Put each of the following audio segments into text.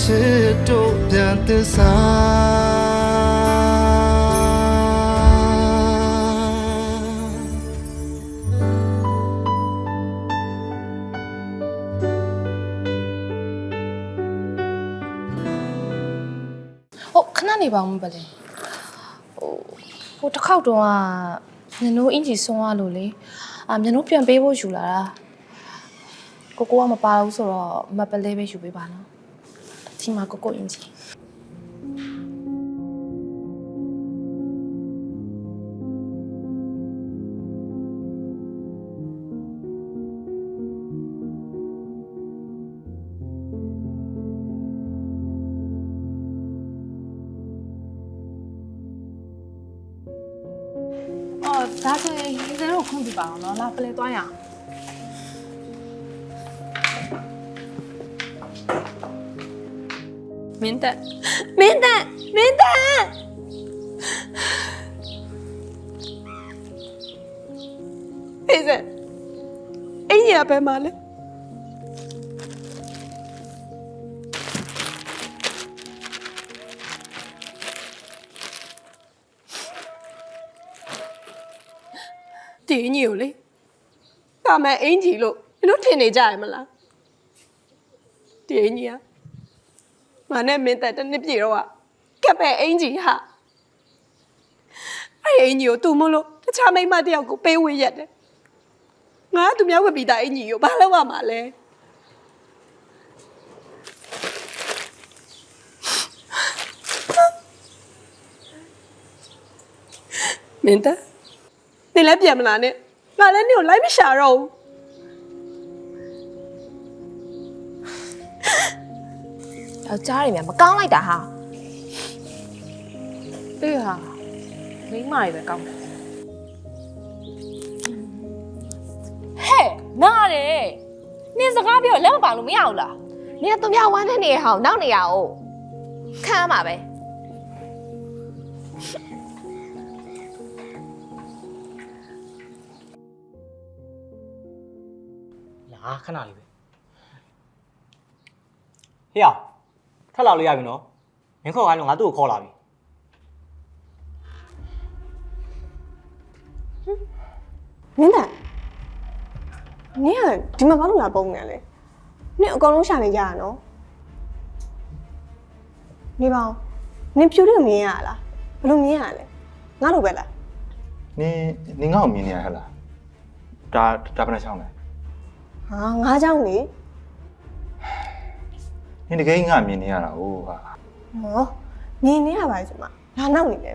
ချစ်တို့ပြန်သစ္စာဟုတ်ခဏနေပါဦးမပလဲဟိုဟိုတစ်ခေါက်တုန်းကမျက်နှိုးအင်ဂျီဆုံးရလို့လေအာမျက်နှိုးပြန်ပေးဖို့ယူလာတာကိုကိုကမပါဘူးဆိုတော့မပလဲပဲယူပေးပါနော် ဒီမှာကိုကိုအင်ဂျီအော်ဒါဆိုရင်ရေစဲတော့ခွင့်ပြပါအောင်နော်လာပလဲသွားရအောင် မင်းတက်မင်းတက်မင်းတက်ဖေးစက်အင်ကြီးကဘယ်မှာလဲဒီအင်ကြီးကိုလေတာမန်အင်ကြီးလို့မင်းတို့ထင်နေကြရမလားဒီအင်ကြီးက ငါနဲ့မင်းတက်တစ်နှစ်ပြည့်တော့ကကပ်ပဲအင်ကြီးဟာအဲ့ဒီအင်ကြီးကိုသူမလို့တခြားမိန်းမတစ်ယောက်ကိုပေးဝေးရက်တယ်ငါကသူများဝက်ပြီးသားအင်ကြီးကိုဘာလုပ်ရမှာလဲမင်းသားနေလည်းပြန်မလာနဲ့ငါလည်းနေကိုလိုက်မရှာတော့ဘူး ယောက်ျားတွေများမကောင်းလိုက်တာဟာအေးဟာမိန်းမတွေပဲကောင်းတယ်ဟဲ့နားတယ်နင်စကားပြောလက်မပါလို့မရဘူးလားနင်ကသူများဝမ်းနဲ့နေရဟောင်းနောက်နေရအောင်ခမ်းပါပဲလာခဏလေးပဲဟေ့အောင် ထပ်လာလို့ရပြီနော်မင်းခေါ်ခိုင်းလို့ငါသူ့ကိုခေါ်လာပြီမင်းသားနင်ကဒီမှာဘာလို့လာပုံနေလဲနင်အကောင်လုံးရှာနေကြရနော်နေပါဦးနင်ဖြူတယ်မြင်ရလားဘလို့မြင်ရလဲငါလိုပဲလားနင်နင်ငါ့ကိုမြင်နေရဟဲ့လားဒါဒါဘယ်နှချောင်းလဲဟာငါးချောင်းလေ နင်တကယ်ကြီးငါ့ကိုမြင်နေရတာဟိုဟာဟောမြင်နေရပါစမလာနောက်နေတယ်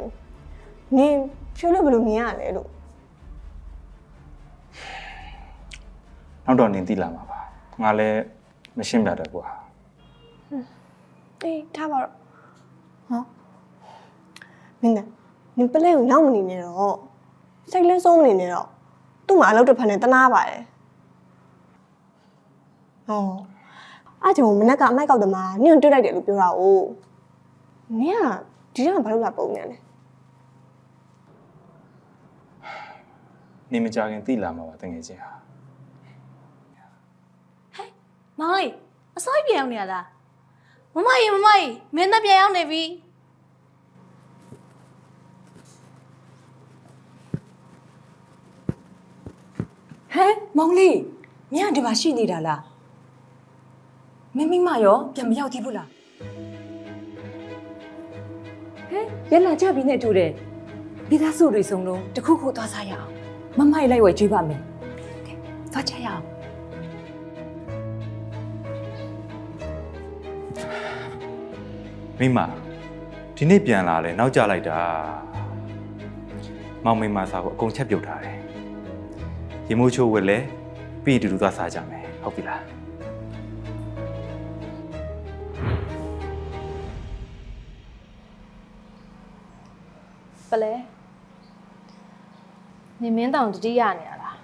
နင်ဖြူလို့ဘလို့မြင်ရလဲလို့နောက်တော့နင်သိလာမှာပါငါလည်းမရှင်းပြတတ်ကွာအေးထားပါတော့ဟောမင်းသားနင်ပလဲကိုနောက်မနေနဲ့တော့စိတ်လဲဆုံးမနေနဲ့တော့သူ့မှာအလုပ်တစ်ဖက်နဲ့တနာပါတယ်ဟော အားကြောင့်မနက်ကအမိုက်ကောက်သမားနင်ကိုတွေ့လိုက်တယ်လို့ပြောတာ哦နင်ကဒီကဘာလို့လာပုံနေလဲနင်မကြခင်သိလာမှာပါတကယ်ချင်းဟာမောင်လေးအစိုးရပြန်ရောက်နေရလားမမကြီးမမကြီးမင်းသားပြန်ရောက်နေပြီဟမ်မောင်လေးမင်းကဒီမှာရှိနေတာလား မင်းမိမရောပြန်မရောက်သေးဘူးလားဟဲ့ရလာကြပြီနဲ့တူတယ်မိသားစုတွေစုံလုံးတစ်ခုခုသွားစားရအောင်မမကြီးလိုက်ဝယ်ကြွေးပါမယ်ကဲသွားကြရအောင်မိမဒီနေ့ပြန်လာလဲနောက်ကျလိုက်တာမောင်မိမစားကိုအကုန်ချက်ပြုတ်ထားတယ်ရေမိုးချိုးဝက်လဲပြီးရင်တူတူသွားစားကြမယ်ဟုတ်ပြီလား ပလဲနေမင်းတောင်တတိယနေရလား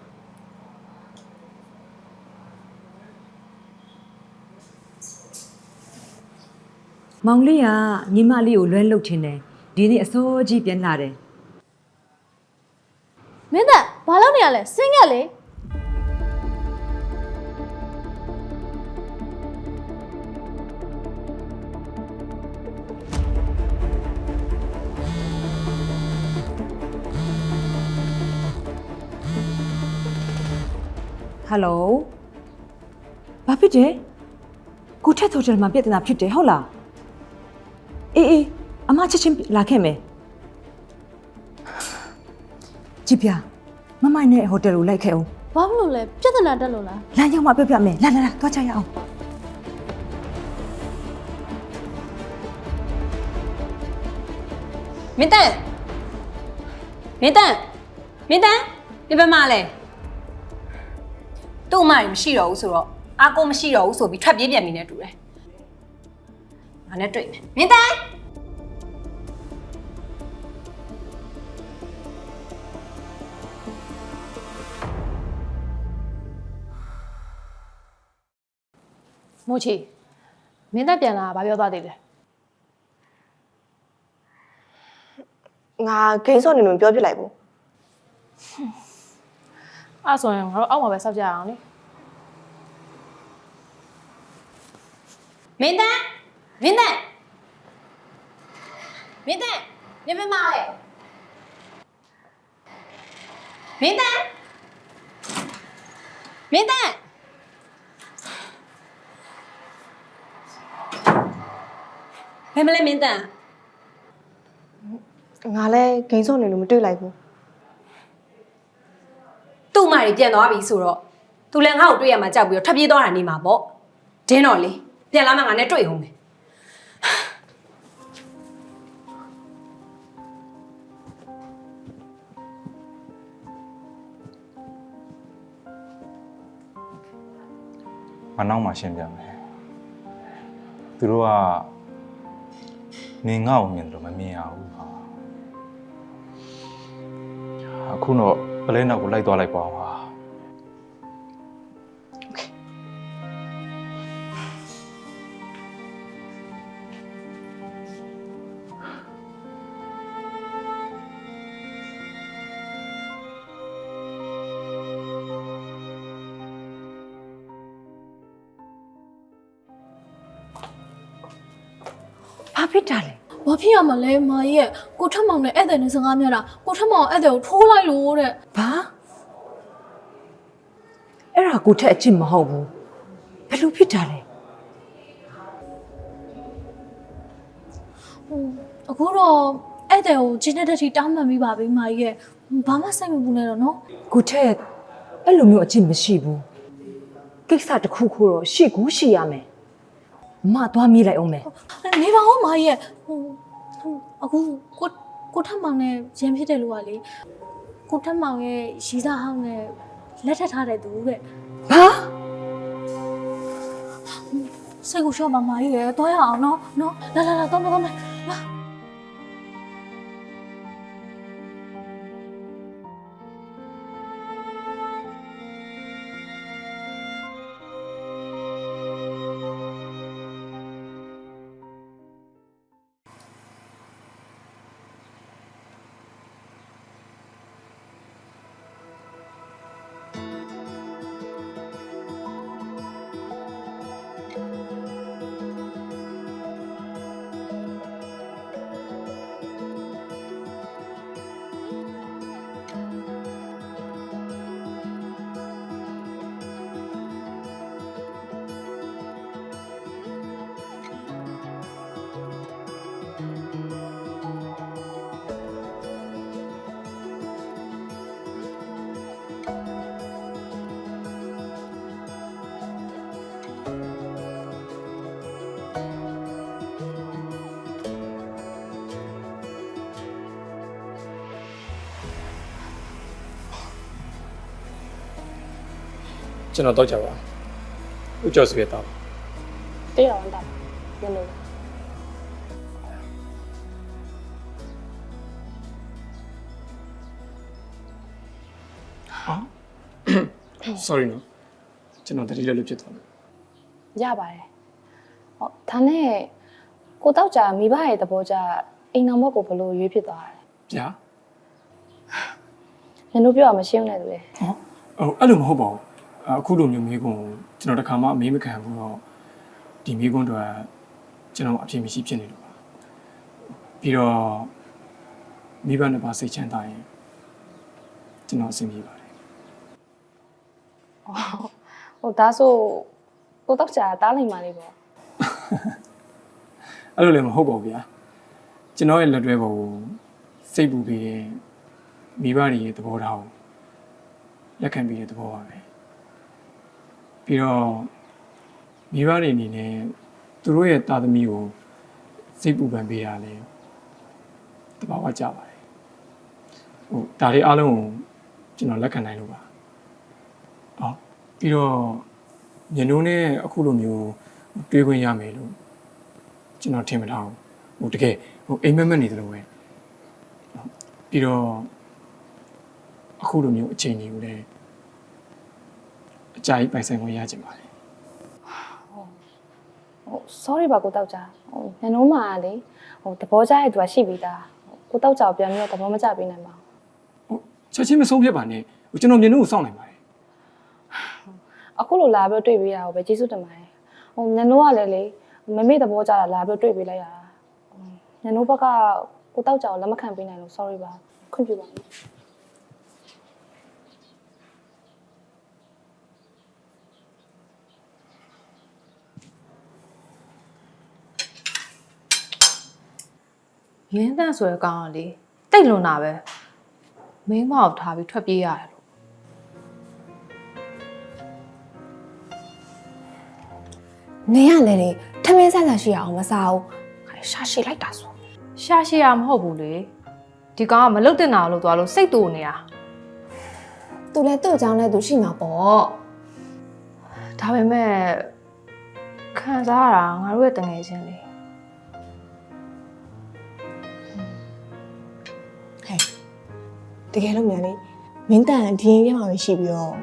မောင်လေးကညီမလေးကိုလွဲလုတ်ချင်တယ်ဒီနေ့အစိုးကြီးပြန်လာတယ်မင်းသားဘာလုပ်နေရလဲစင်းရက်လေ ဟယ်လိုဘာဖြစ်တယ်ကိုထက်ထော်တယ်မှာပြဿနာဖြစ်တယ်ဟုတ်လားအေးအေးအမချက်ချင်းလာခဲ့မယ်ကြည်ပြမမိုင်နဲ့ဟိုတယ်ကိုလိုက်ခဲ့အောင်ဘာဖြစ်လို့လဲပြဿနာတက်လို့လားလမ်းရောက်မှပြပြမယ်လာလာလာသွားကြရအောင်မင်းတန်မင်းတန်မင်းတန်ဒီဘက်မှာလဲ သူ့အမကြီးမရှိတော့ဘူးဆိုတော့အာကိုမရှိတော့ဘူးဆိုပြီးထွက်ပြေးပြန်ပြီနဲ့တူတယ်ငါနဲ့တွေ့မယ်မင်းတန်မို့ချီမင်းတက်ပြန်လာတာဘာပြောသွားသေးလဲငါဂိမ်းစော်နေလို့ပြောပြလိုက်ဘူး အဲ့ဆိုရင်ငါတို့အောက်မှာပဲစောက်ကြရအောင်လေမင်းတန်မင်းတန်မင်းတန်ဒီဘက်မှာလဲမင်းတန်မင်းတန်ဘယ်မလဲမင်းတန်ငါလည်းဂိမ်းစော်နေလို့မတွေ့လိုက်ဘူး သူ့မကြီးပြန်သွားပြီဆိုတော့သူလည်းငါ့ကိုတွေ့ရမှာကြောက်ပြီးတော့ထွက်ပြေးသွားတာနေမှာပေါ့ဒင်းတော့လေပြန်လာမှငါနဲ့တွေ့အောင်မယ်မနောက်မှရှင်းပြမယ်သူတို့ကနေငါ့ကိုမြင်တယ်လို့မမြင်ရဘူးဟာအခုတော့ပ လဲနောက်ကိုလိုက်သွားလိုက်ပါဦးဟာဘာဖြစ်တာလဲ ဘာဖြစ်ရမလဲမာကြီးရဲ့ကိုထက်မောင်နဲ့ဧည့်သည်နဲ့စကားများတာကိုထက်မောင်ဧည့်သည်ကိုထိုးလိုက်လို့တဲ့ဘာအဲ့ဒါကိုထက်အချစ်မဟုတ်ဘူးဘယ်လိုဖြစ်တာလဲဟိုအခုတော့ဧည့်သည်ကိုဂျင်းတဲ့တက်ထိတောင်းပန်ပြီးပါပြီမာကြီးရဲ့ဘာမှစိတ်မပူနဲ့တော့နော်ကိုထက်အဲ့လိုမျိုးအချစ်မရှိဘူးကိစ္စတစ်ခုခုတော့ရှိကူးရှိရမယ် မသွားမိလိုက်အောင်မယ်နေပါဦးမာကြီးရဲ့ဟိုဟိုအခုကိုကိုထက်မောင်နဲ့ရန်ဖြစ်တယ်လို့ကလေကိုထက်မောင်ရဲ့ရီးစားဟောင်းနဲ့လက်ထပ်ထားတဲ့သူတဲ့ဘာစိတ်ကိုရှော့ပါမာကြီးရဲ့တွားရအောင်နော်နော်လာလာလာတော့တော့မယ်လာ ကျွန်တော်တော့ကြပါဥကျော်စပြတော့တေးရအောင်တာမလို့ဟ sorry နော်ကျွန်တော်တတိယလို့ဖြစ်သွားတယ်ရပါတယ်ဟောဒါနဲ့ကိုတောက်ကြမိဘရဲ့သဘောကြအိမ်တော်ဘက်ကိုဘလို့ရွေးဖြစ်သွားတယ်ဗျာနင်တို့ပြောရမရှင်းနဲ့တူလေဟောဟိုအဲ့လိုမဟုတ်ပါဘူး အခုလိုမျိုးမိကုံကိုကျွန်တော်တခါမှအမေးမခံဘူးတော့ဒီမိကုံတော့ကျွန်တော်အပြည့်မရှိဖြစ်နေလို့ပါပြီးတော့မိဘနှစ်ပါးစိတ်ချမ်းသာရင်ကျွန်တော်အဆင်ပြေပါတယ်ဟိုဒါဆိုကိုတောက်ကြတားလိုက်မှလေးပေါ့အဲ့လိုလည်းမဟုတ်ပါဘူးဗျာကျွန်တော်ရဲ့လက်တွဲပေါ်ကိုစိတ်ပူပြီးရင်မိဘတွေရဲ့သဘောထားကိုလက်ခံပြီးတဲ့သဘောပါပဲ ပြီးတော့မိဘတွေအနေနဲ့သူတို့ရဲ့တာသမီကိုစိတ်ပူပန်ပေးရလဲတဘာဝကြပါတယ်ဟိုဒါလေးအားလုံးကိုကျွန်တော်လက်ခံနိုင်လို့ပါအော်ပြီးတော့ညနိုးနဲ့အခုလိုမျိုးတွေးခွင့်ရမယ်လို့ကျွန်တော်ထင်မထားဘူးဟိုတကယ်ဟိုအိမ်မက်မက်နေသလိုပဲဟုတ်ပြီးတော့အခုလိုမျိုးအချိန်ကြီးကိုလည်း အကြိုက်ပိုင်ဆိုင်ခွင့်ရကြပါတယ်ဟို sorry ပါကိုတောက်ကြဟိုနင်တို့မှလေဟိုသဘောကျရဲ့သူကရှိပြီးသားကိုတောက်ကြကိုပြန်ပြီးတော့သဘောမကျပေးနိုင်ပါဘူးချက်ချင်းမဆုံးဖြတ်ပါနဲ့ဟိုကျွန်တော်မြင်လို့စောင့်နိုင်ပါတယ်အခုလိုလာပြီးတွေ့ပေးရအောင်ပဲကျေးဇူးတင်ပါတယ်ဟိုနင်တို့ကလည်းလေမမေ့သဘောကျတာလာပြီးတွေ့ပေးလိုက်ရတာနင်တို့ဘက်ကကိုတောက်ကြကိုလက်မခံပေးနိုင်လို့ sorry ပါခွင့်ပြုပါ ရင်းတန့်ဆိုတဲ့ကောင်ကလေတိတ်လွန်တာပဲမင်းမောက်ထားပြီးထွက်ပြေးရတယ်လို့နေရလေလေထမင်းဆန်းဆန်းရှိရအောင်မစားဘူးရှာရှိလိုက်တာဆိုရှာရှိရမဟုတ်ဘူးလေဒီကောင်ကမလုတ်တင်တာလို့သွားလို့စိတ်တူနေတာသူလည်းသူ့အကြောင်းနဲ့သူရှိမှာပေါ့ဒါပေမဲ့ခံစားရတာငါတို့ရဲ့တငယ်ချင်းလေ တကယ်လို့မြန်လေမင်းတန်ဒီရင်ပြမှာပဲရှိပြီးတော့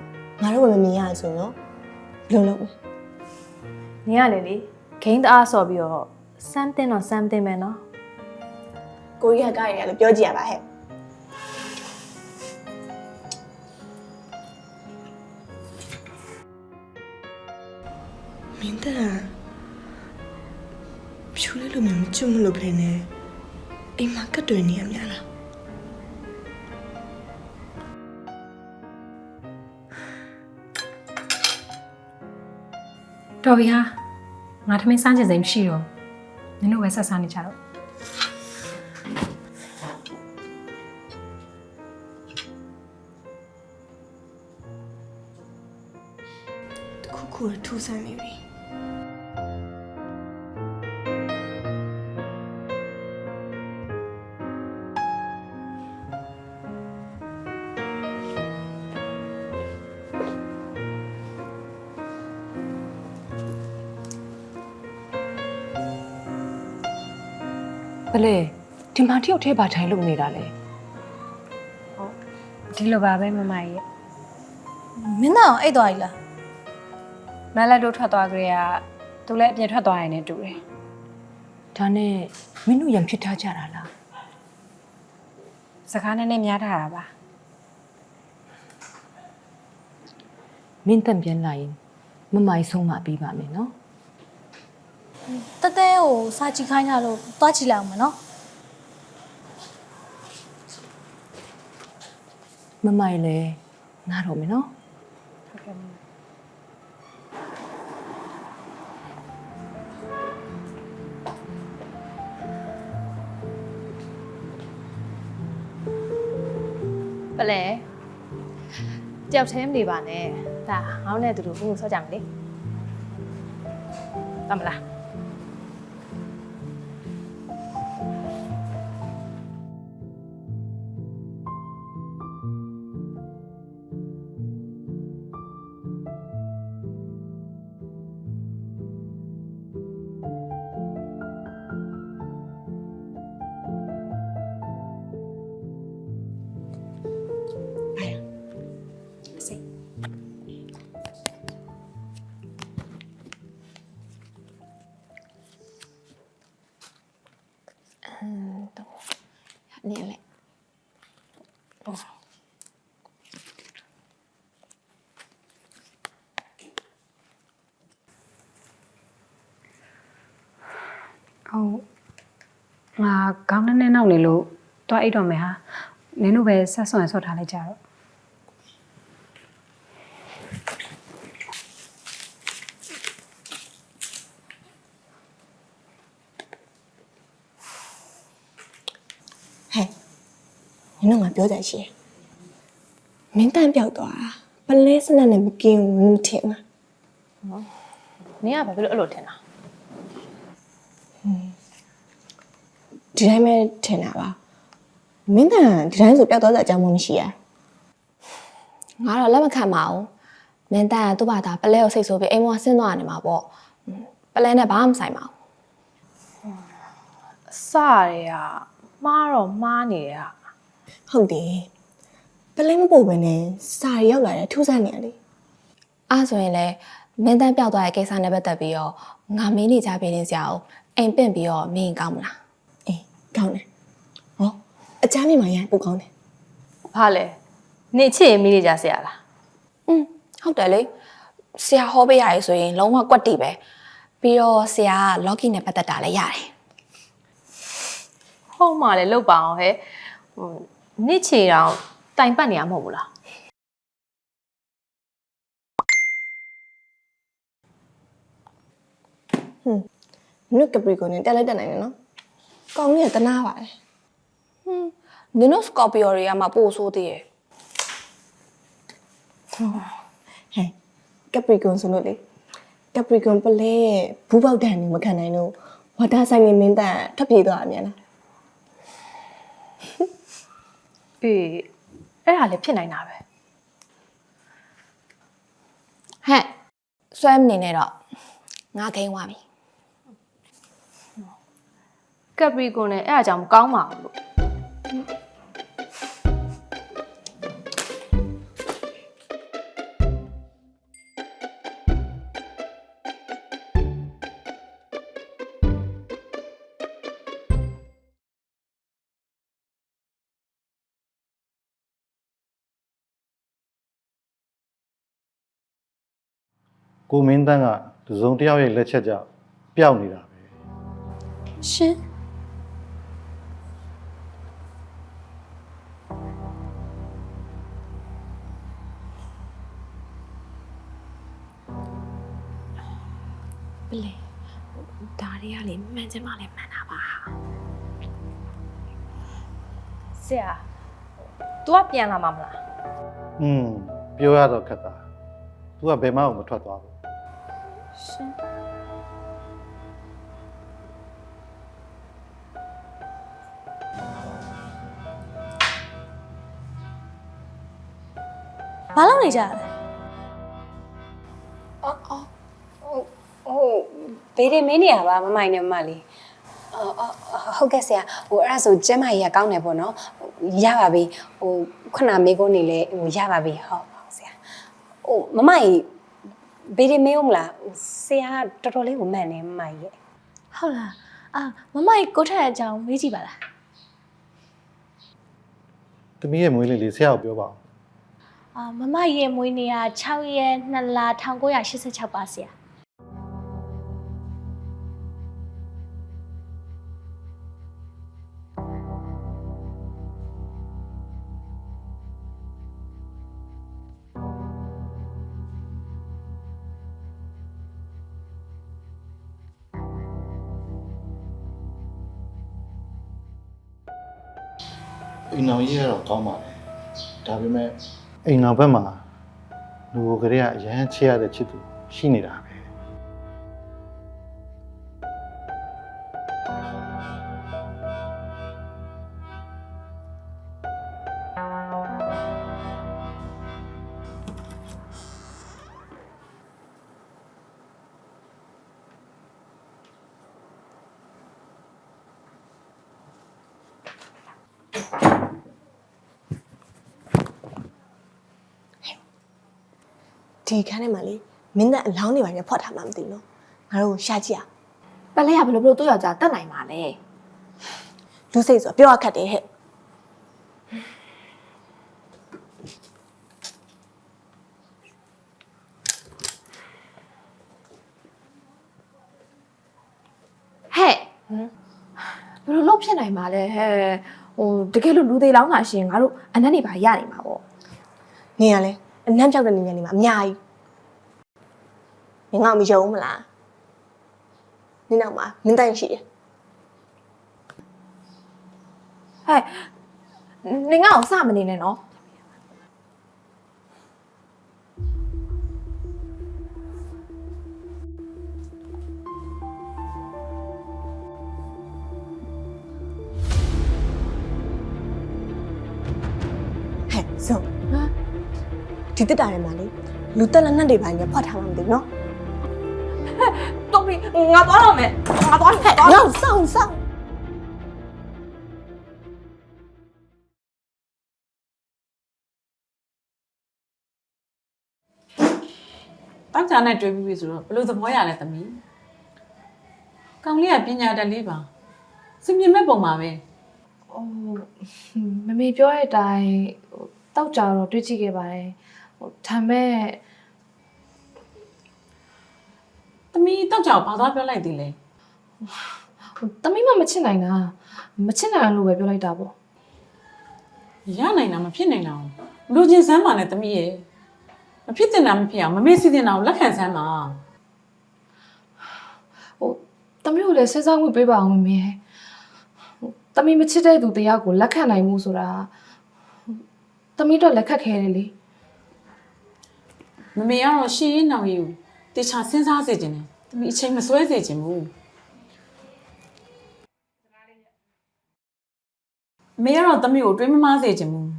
ငါတို့ကမမြင်ရဆိုတော့ဘယ်လိုလုပ်လဲနင်ကလေလေဂိမ်းတအားဆော်ပြီးတော့ something တော့ something ပဲနော်ကိုရီးယားကားရည်လည်းပြောကြည့်ရပါဟဲ့မင်းတန်ဖြူလေးလိုမျိုးမကျွတ်မလို့ပဲနဲ့အိမ်မှာကတ်တွင်နေရများလား တော်ပြီဟာငါထမင်းစားချင်စိမ်မရှိတော့နင်တို့ပဲဆက်စားနေကြတော့တခုခုထူဆန်းနေပြီ လေဒီမှာတယောက်တည်းပါထိုင်လို့နေတာလေဒီလိုပါပဲမမကြီးရဲ့မင်းသားအောင်အိတ်သွားပြီလားမလက်တို့ထွက်သွားကြရသူလည်းအပြင်ထွက်သွားရင်လည်းတူတယ်ဒါနဲ့မင်းတို့ရံဖြစ်ထားကြတာလားစကားနည်းနည်းများထားတာပါမင်းတန်ပြန်လာရင်မမိုင်ဆုံးမပြီးပါမယ်နော် တတဲကိုစာကြည့်ခိုင်းကြလို့သွားကြည့်လိုက်အောင်မနော်မမိုင်လည်းနားတော့မယ်နော်ဟုတ်ကဲ့မမပလဲတယောက်သေးမနေပါနဲ့ဒါငောင်းနဲ့တူတူဘူးဆော့ကြမယ်လေတမလား ငါခေါင်းနဲ့နဲ့နောက်နေလို့တွားအိတ်တော့မယ်ဟာနင်တို့ပဲဆက်ဆွန်ဆော့ထားလိုက်ကြတော့ဟဲ့နင်တို့ငါပြောကြရှိတယ်မင်းတန့်ပြောက်သွားတာပလဲစနက်နဲ့မကင်းဘူးနင်ထင်လားနင်ကဘာဖြစ်လို့အဲ့လိုထင်တာ ဒီတိုင်းပဲထင်တာပါမင်းတန့်ဒီတိုင်းဆိုပြောက်သွားတဲ့အကြောင်းမရှိရငါတော့လက်မခံပါဘူးမင်းတန့်ကသူ့ဘာသာပလဲကိုစိတ်ဆိုးပြီးအိမ်မောဆင်းသွားနေမှာပေါ့ပလဲနဲ့ဘာမှမဆိုင်ပါဘူးစရဲอ่ะမှားတော့မှားနေရဟုတ်တယ်ပလဲမပို့ဘဲနဲ့စာရီရောက်လာတယ်ထူးဆန်းနေရလေအားဆိုရင်လည်းမင်းတန်းပြောက်သွားတဲ့ကိစ္စနဲ့ပတ်သက်ပြီးတော့ငါမင်းနေကြပြည်နေစရာကိုအိမ်ပင့်ပြီးတော့မင်းကောင်းမလားအေး ကောင်းတယ်ဟောအချမ်းမြင်မှရပိုကောင်းတယ်ဘာလဲနင်ချစ်ရင်မိနေကြဆရာလားอืมဟုတ်တယ်လေဆရာဟောပေးရတယ်ဆိုရင်လုံးဝကွက်တီပဲပြီးတော့ဆရာက login နဲ့ပတ်သက်တာလည်းရတယ်ဟုတ်မှလည်းလုတ်ပါအောင်ဟဲ့ဟိုနစ်ချေတောင်တိုင်ပတ်နေရမဟုတ်ဘူးလားနုကပရီကိုနဲ့တက်လိုက်တက်နိုင်တယ်နော် ကောင်းကြီးကတနာပါတယ်ဟွန်းနင်တို့စကော်ပီယိုတွေကမှပို့ဆိုးသေးရဲ့ဟဲ့ကပရီကွန်ဆိုလို့လေကပရီကွန်ပလဲရဲ့ဘူးပေါက်တန်နေမခံနိုင်လို့ဝါတာဆိုင်နေမင်းတန်ထပ်ပြေးသွားအမြန်လားအေးအဲ့ဒါလည်းဖြစ်နိုင်တာပဲဟဲ့ဆွဲမနေနဲ့တော့ငါခိန်သွားပြီ ကက်ပရီကွန်နဲ့အဲ့အကြောင်းမကောင်းပါဘူးလို့ကိုမင်းတန်းကတစုံတစ်ယောက်ရဲ့လက်ချက်ကြောင့်ပျောက်နေတာပဲရှင် လေမှန်ချင်မှလည်းမှန်တာပါ ဆရာ तू ကပြန်လာမှာမလား อืมပြောရတော့ခက်တာ तू ကဘယ်မှမထွက်သွားဘူး ရှင် ဘာလုပ်နေကြလဲ ဘေးတွေမင်းနေရပါမမိုင်နဲ့မမလေးအော်အော်ဟုတ်ကဲ့ဆရာဟိုအဲ့ဒါဆိုကျမ်းမာကြီးကကောင်းတယ်ပေါ့နော်ရပါပြီဟိုခုနမေကုန်းနေလဲဟိုရပါပြီဟုတ်ဟုတ်ဆရာဟိုမမကြီးဘေးတွေမေးဦးမလားဟိုဆရာကတော်တော်လေးကိုမှန်နေမမကြီးရဲ့ဟုတ်လားအာမမကြီးကိုထက်အကြောင်းမေးကြည့်ပါလားသမီးရဲ့မွေးလေးလေးဆရာကိုပြောပါဦးအာမမကြီးရဲ့မွေးနေ့က6ရက်2လ1986ပါဆရာ အိမ်အောင်ကြီးကတော့ကောင်းပါလေဒါပေမဲ့အိမ်အောင်ဘက်မှာလူကိုကလေးကအရန်ချစ်ရတဲ့ချစ်သူရှိနေတာပဲ ရေခန်းထဲမှာလေမင်းကအလောင်းတွေပါပြဖွက်ထားမှမသိဘူးနော်ငါတို့ကိုရှာကြည့်ရပလဲရဘလို့ဘလို့သူ့ယောက်ျားတက်နိုင်ပါလဲလူစိတ်ဆိုပြောရခက်တယ်ဟဲ့ဟဲ့ဘယ်လိုလုပ်ဖြစ်နိုင်ပါလဲဟဲ့ဟိုတကယ်လို့လူသေးလောင်းတာရှင်ငါတို့အနက်နေပါရနေမှာပေါ့နေရလဲအနက်ပြောက်တဲ့နေရာနေမှာအများကြီး နင်ကမယုံမလားနင်နောက်မှာမင်းတိုင်ရှိတယ်ဟဲ့နင်ငါ့ကိုစမနေနဲ့နော်ဟဲ့ဇုံဒီတက်တာထဲမှာလေလူတက်လက်နက်တွေပိုင်းနဲ့ဖွက်ထားမှမသိဘူးနော် တော်ပြီငါသွားတော့မယ်ငါသွားမယ်သွားငါ့ကိုစောင့်စောင့်တောက်ကြနဲ့တွေ့ပြီးပြီဆိုတော့ဘယ်လိုသဘောရလဲသမီးကောင်လေးကပညာတတ်လေးပါစင်မြင်မဲ့ပုံပါပဲဟိုမမေပြောတဲ့အတိုင်းဟိုတောက်ကြတော့တွေးကြည့်ခဲ့ပါတယ်ဟိုဒါမဲ့ သမီးတောက်ကြကိုဘာသာပြောလိုက်သေးလဲဟိုတမိမမချစ်နိုင်တာမချစ်နိုင်လို့ပဲပြောလိုက်တာပေါ့ရနိုင်တာမဖြစ်နိုင်တာဘူးလူချင်းစမ်းပါနဲ့သမီးရဲ့မဖြစ်တင်တာမဖြစ်အောင်မမေ့စီတင်တာကိုလက်ခံစမ်းပါဟိုတမိကိုလည်းစဉ်းစားမှုပေးပါအောင်မမေဟိုတမိမချစ်တဲ့သူတရားကိုလက်ခံနိုင်မှုဆိုတာဟိုတမိတော့လက်ခတ်ခဲတယ်လေမမေကတော့ရှင်းရင်နောင်ရီကို တေချာစဉ်းစားစေခြင်းတယ်သမီးအချိန်မဆွဲစေခြင်းဘူးအမေကတော့သမီးကိုတွေးမမားစေခြင်းဘူး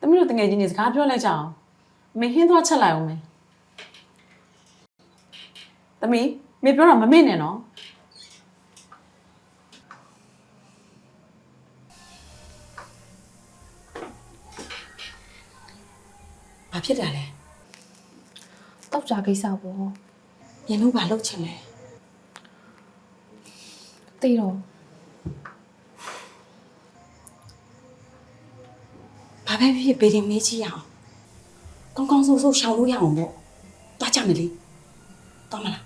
သမီးတို့တငယ်ချင်းတွေစကားပြောလိုက်ကြအောင်အမေဟင်းသွားချက်လိုက်အောင်မယ်သမီးမေပြောတာမမေ့နဲ့နော်ဘာဖြစ်တာလဲ တောက်ကြကိစ္စပေါ့ညင်တို့ဘာလုပ်ချင်လဲသိတော့ဘာပဲဖြစ်ဖြစ်ဘေးရင်မေးချရအောင်ကောင်းကောင်းဆိုးဆိုးရှောင်လို့ရအောင်ပေါ့တွားကြမယ်လေတော်မလား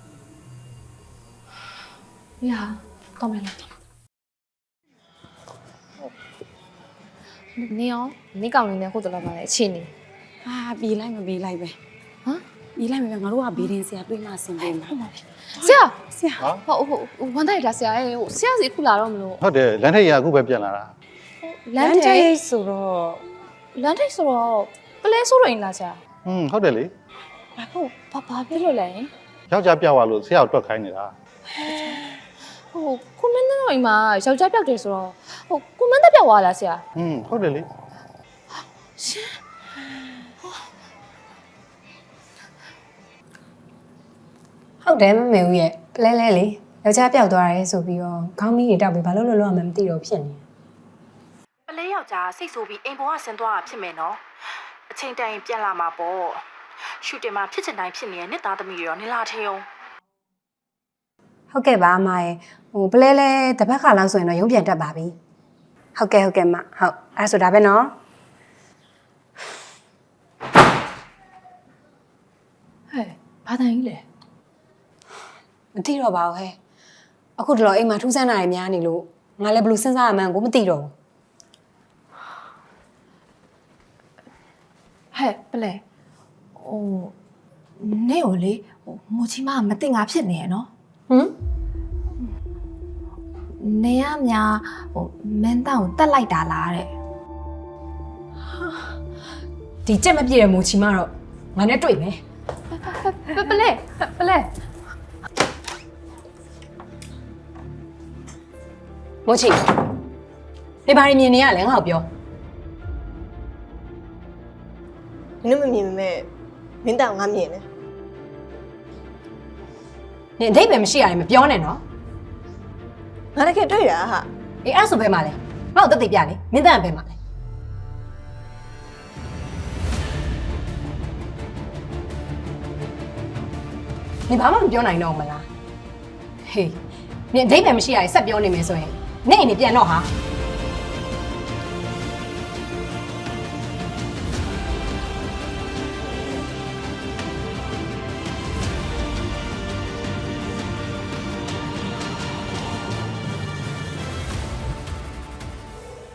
မရတော့မယ်လားနေအောင်နေကောင်နေနဲ့ခုတလောပါလေအချင်းနေဟာပြေးလိုက်မပြေးလိုက်ပဲဟမ် ပြေးလိုက်မပဲငါတို့ကဘေးရင်ဆရာတွေးမှဆင်ပေးမှာဆရာဆရာဟိုဟိုဝန်တိုက်တာဆရာရဲ့ဟိုဆရာစီအခုလာတော့မလို့ဟုတ်တယ်လမ်းထိပ်ရအခုပဲပြန်လာတာလမ်းထိပ်ဆိုတော့လမ်းထိပ်ဆိုတော့ပလဲဆိုးရင်လားဆရာဟွန်းဟုတ်တယ်လေဘာဖို့ဘာဘာဖြစ်လို့လဲယောက်ျားပြောက်သွားလို့ဆရာကိုတွက်ခိုင်းနေတာဟိုကွန်မန့်တော့အိမ်မှာယောက်ျားပြောက်တယ်ဆိုတော့ဟိုကွန်မန့်တက်ပြောက်သွားလားဆရာဟွန်းဟုတ်တယ်လေ ဟုတ်တယ်မမေဦးရဲ့ပလဲလဲလေယောက်ျားပျောက်သွားတယ်ဆိုပြီးတော့ခေါင်းမီးတွေတောက်ပြီးဘာလို့လို့လို့မှမသိတော့ဖြစ်နေပလဲယောက်ျားစိတ်ဆိုးပြီးအိမ်ပေါ်ကဆင်းသွားတာဖြစ်မယ်နော်အချိန်တိုင်ပြန်လာမှာပေါ့ရှူတင်မှာဖြစ်ချင်တိုင်းဖြစ်နေတဲ့နှစ်သားသမီးတွေရောနင်လာထေအောင်ဟုတ်ကဲ့ပါအမရဲ့ဟိုပလဲလဲတပတ်ခါလောက်ဆိုရင်တော့ရုံးပြန်တက်ပါပြီဟုတ်ကဲ့ဟုတ်ကဲ့မဟုတ်အဲ့ဒါဆိုဒါပဲနော်ဟဲ့ဘာတန်ကြီးလဲ မသိတော့ပါဘူးဟဲ့အခုတလောအိမ်မှာထူးဆန်းတာတွေများနေလို့ငါလည်းဘယ်လိုစဉ်းစားရမှန်းကိုမသိတော့ဘူးဟဲ့ပလဲဟိုနေကိုလေဟိုမိုချီမကမသိငါဖြစ်နေရနော်ဟမ်နေရများဟိုမင်းတောင်ကိုတက်လိုက်တာလားတဲ့ဒီကြက်မပြည့်တဲ့မူချီမတော့ငါနဲ့တွေ့မယ်ပပလဲပလဲ မိုချီနေပါရင်မြင်နေရလဲငါ့ကိုပြောနင်တို့မမြင်မမဲ့မင်းတောင်ငါမြင်တယ်နင်အဓိပ္ပာယ်မရှိရတယ်မပြောနဲ့နော်ငါတကယ်တွေ့တာဟာအေးအဲ့ဒါဆိုဘယ်မှာလဲငါ့ကိုတက်တည်ပြလေမင်းတန်ကဘယ်မှာလဲနင်ဘာမှမပြောနိုင်တော့ဘူးမလားဟေးနင်အဓိပ္ပာယ်မရှိရတယ်ဆက်ပြောနေမယ်ဆိုရင် နေအိမ်နေပြန်တော့ဟာ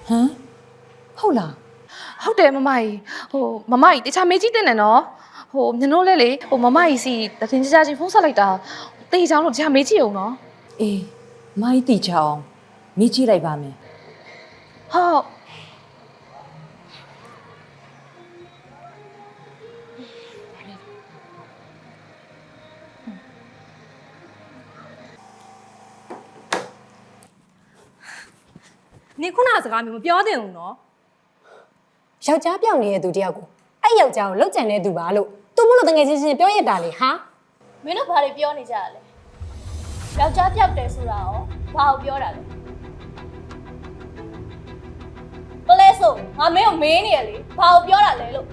ဟမ်ဟုတ်လားဟုတ်တယ်မမကြီးဟိုမမကြီးတခြားမေးကြည့်တင်တယ်နော်ဟိုမြင်တို့လဲလေဟိုမမကြီးစီတတင်ကြကြချင်းဖုန်းဆက်လိုက်တာတေးချောင်းလို့တခြားမေးကြည့်အောင်နော်အေးမိုင်းတီချအောင် မိကြည့်လိုက်ပါမယ်ဟုတ်နေခုနကစကားမျိုးမပြောသင့်ဘူးနော်ယောက်ျားပြောင်းနေတဲ့သူတယောက်ကိုအဲ့ယောက်ျားကိုလောက်ကြံတဲ့သူပါလို့သူမလို့တကယ်ချင်းချင်းပြောရတာလေဟာမင်းတို့ဘာတွေပြောနေကြရလဲယောက်ျားပြောက်တယ်ဆိုတာရောဘာကိုပြောတာလဲ ဆိုငါမင်းကိုမေးနေရလေဘာကိုပြောတာလဲလို့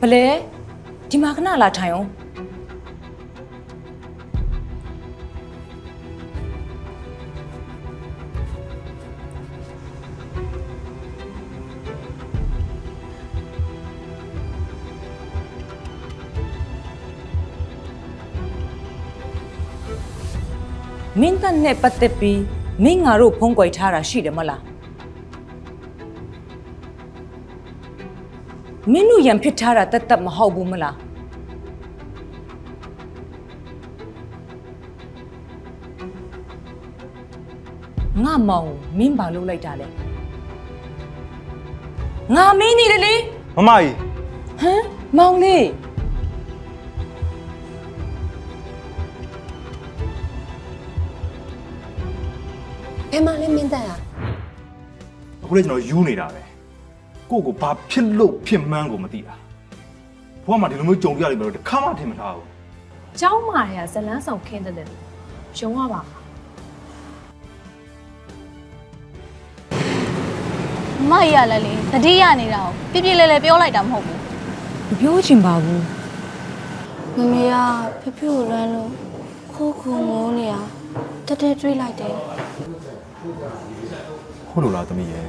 ဘလဲဒီမှာခဏလာထိုင်အောင်မင်းတပ်နဲ့ပတ်သက်ပြီး မင်းငါတို့ဖုံးကွယ်ထားတာရှိတယ်မလားမင်းတို့ရံဖြစ်ထားတာတက်တက်မဟုတ်ဘူးမလားငါမောင်ကိုမင်းဘာလုပ်လိုက်တာလဲငါမင်းနေတယ်လေမမကြီးဟမ်မောင်လေး ဘယ်မှာလဲမင်းသားอ่ะ အခုလေကျွန်တော်ယူနေတာပဲကိုယ့်ကိုဘာဖြစ်လို့ဖြစ်မှန်းကိုမသိတာဘဝမှာဒီလိုမျိုးကြုံပြရတယ်လို့တစ်ခါမှထင်မထားဘူး เจ้าမာတွေကဇလန်းဆောင်ခင်းတဲ့တယ်ရုံးရပါမှာ မရရလဲလေတတိယနေတာကိုပြပြလဲလဲပြောလိုက်တာမဟုတ်ဘူး မပြောချင်ပါဘူး မမေကဖဖေကိုလွမ်းလို့ခိုးခုံငိုးနေရတက်တက်တွေးလိုက်တယ် ဟုတ်လို့လားသမီးရဲ့